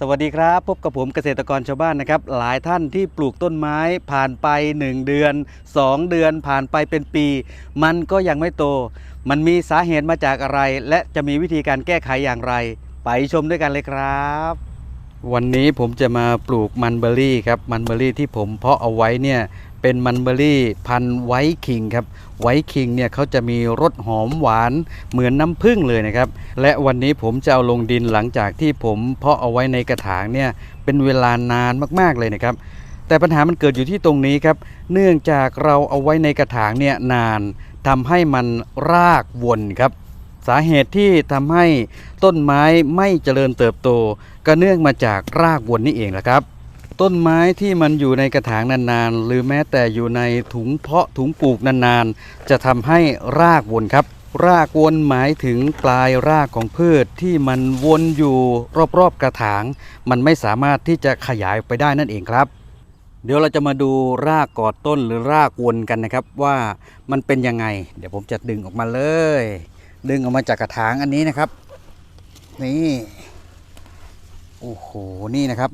สวัสดีครับ พบกับผมเกษตรกรชาวบ้านนะครับ หลายท่านที่ปลูกต้นไม้ผ่านไป 1 เดือน 2 เดือนผ่านไปเป็นปี มันก็ยังไม่โต มันมีสาเหตุมาจากอะไร และจะมีวิธีการแก้ไขอย่างไร ไปชมด้วยกันเลยครับ วันนี้ผมจะมาปลูกมันเบอรี่ครับมันเบอรี่ที่ผมเพาะเอาไว้เนี่ย เป็นมันเบอรี่พันไวท์คิงครับไวท์คิงเนี่ยเขาจะมีรสหอมหวานเหมือนน้ำผึ้งเลยนะครับ และวันนี้ผมจะเอาลงดินหลังจากที่ผมเพาะเอาไว้ในกระถางเนี่ยเป็นเวลานานมากๆเลยนะครับ แต่ปัญหามันเกิดอยู่ที่ตรงนี้ครับ เนื่องจากเราเอาไว้ในกระถางเนี่ยนานทำให้มันรากวนครับสาเหตุที่ทำให้ต้นไม้ไม่เจริญเติบโต ก็เนื่องมาจากรากวนนี่เองแหละครับ ต้นไม้ที่มันอยู่ในกระถางนานๆ หรือแม้แต่อยู่ในถุงเพาะถุงปลูกนานๆ จะทำให้รากวนครับ รากวนหมายถึงปลายรากของพืชที่มันวนอยู่รอบๆกระถาง มันไม่สามารถที่จะขยายไปได้นั่นเองครับ เดี๋ยวเราจะมาดูรากกอดต้นหรือรากวนกันนะครับว่ามันเป็นยังไง เดี๋ยวผมจะดึงออกมาเลย ดึงออกมาจากกระถางอันนี้นะครับ นี่โอ้โหนี่นะครับ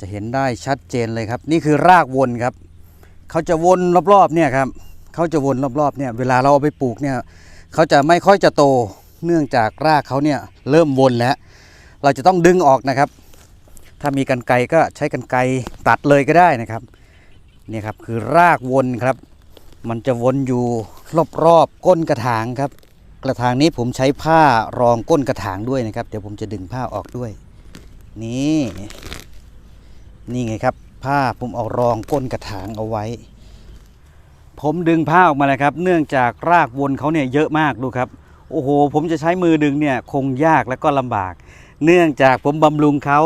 จะเห็นได้ชัดเจนเลยครับ นี่คือรากวนครับ เขาจะวนรอบๆเนี่ยครับเขาจะวนรอบๆเนี่ยเวลาเราเอาไปปลูกเนี่ยเขาจะไม่ค่อยจะโตเนื่องจากรากเขาเนี่ยเริ่มวนแล้ว เราจะต้องดึงออกนะครับ ถ้ามีกันไกก็ใช้กันไกตัดเลยก็ได้นะครับนี่ครับคือรากวนครับ มันจะวนอยู่รอบๆก้นกระถางครับ กระถางนี้ผมใช้ผ้ารองก้นกระถางด้วยนะครับ เดี๋ยวผมจะดึงผ้าออกด้วย นี่ นี่ไงครับ ผ้าผมเอารองก้นกระถางเอาไว้ ผมดึงผ้าออกมาเลยครับ เนื่องจากรากวนเขาเนี่ยเยอะมากดูครับ โอ้โห ผมจะใช้มือดึงเนี่ยคงยากและก็ลำบาก เนื่องจากผมบำรุงเขา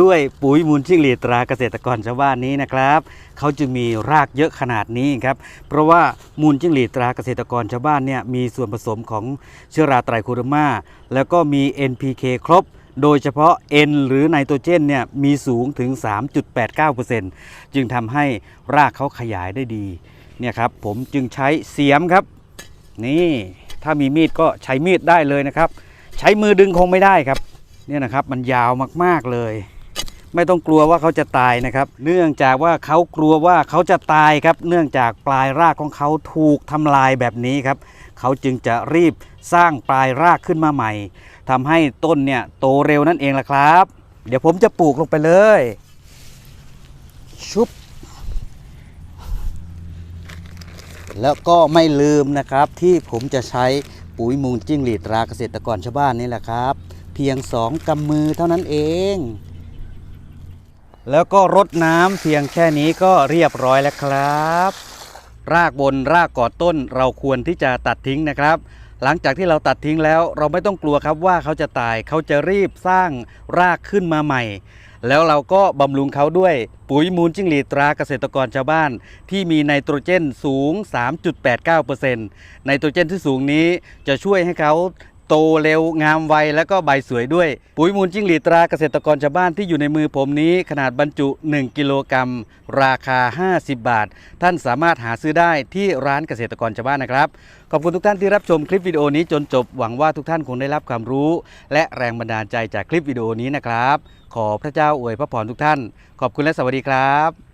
ด้วยปุ๋ยมูลจิ้งหรีดตราเกษตรกรชาวบ้านนี้นะครับเขาจึงมีรากเยอะขนาดนี้ครับเพราะว่ามูลจิ้งหรีดตราเกษตรกรชาวบ้านเนี่ยมีส่วนผสมของเชื้อราไตรโคเดอร์มาแล้วก็มี NPK ครบ โดยเฉพาะ N หรือไนโตรเจนเนี่ยมีสูงถึง 3.89%จึงทำให้รากเขาขยายได้ดีเนี่ยครับผมจึงใช้เสียมครับ นี่ถ้ามีมีดก็ใช้มีดได้เลยนะครับ ใช้มือดึงคงไม่ได้ครับ เนี่ยนะครับมันยาวมากๆเลย ไม่ต้องกลัวว่าเขาจะตายนะครับ เนื่องจากว่าเขากลัวว่าเขาจะตายครับ เนื่องจากปลายรากของเขาถูกทำลายแบบนี้ครับ เขาจึงจะรีบสร้างปลายรากขึ้นมาใหม่ทำให้ต้นเนี่ยโตเร็วนั่นเองล่ะครับ เดี๋ยวผมจะปลูกลงไปเลย ชุบ แล้วก็ไม่ลืมนะครับที่ผมจะใช้ปุ๋ยมูลจิ้งหรีดราเกษตรกรชาวบ้านนี่แหละครับ เพียงสองกำมือเท่านั้นเอง แล้วก็รดน้ำเพียงแค่นี้ก็เรียบร้อยแล้วครับ รากบนรากกอดต้นเราควรที่จะตัดทิ้งนะครับ หลังจากที่เราตัดทิ้งแล้วเราไม่ต้องกลัวครับว่าเขาจะตายเขาจะรีบสร้างรากขึ้นมาใหม่ แล้วเราก็บำรุงเขาด้วยปุ๋ยมูลจิ้งหรีดตราเกษตรกรชาวบ้าน ที่มีไนโตรเจนสูง 3.89%ไนโตรเจนที่สูงนี้จะช่วยให้เขา โตเร็วงามไวแล้วก็ใบสวยด้วย ปุ๋ยมูลจิ้งหรีดตราเกษตรกรชาวบ้านที่อยู่ในมือผมนี้ ขนาดบรรจุ 1 กิโลกรัม ราคา 50 บาท ท่านสามารถหาซื้อได้ที่ร้านเกษตรกรชาวบ้านนะครับ ขอบคุณทุกท่านที่รับชมคลิปวิดีโอนี้จนจบหวังว่าทุกท่านคงได้รับความรู้ และแรงบันดาลใจจากคลิปวิดีโอนี้นะครับ ขอพระเจ้าอวยพระพรทุกท่าน ขอบคุณและสวัสดีครับ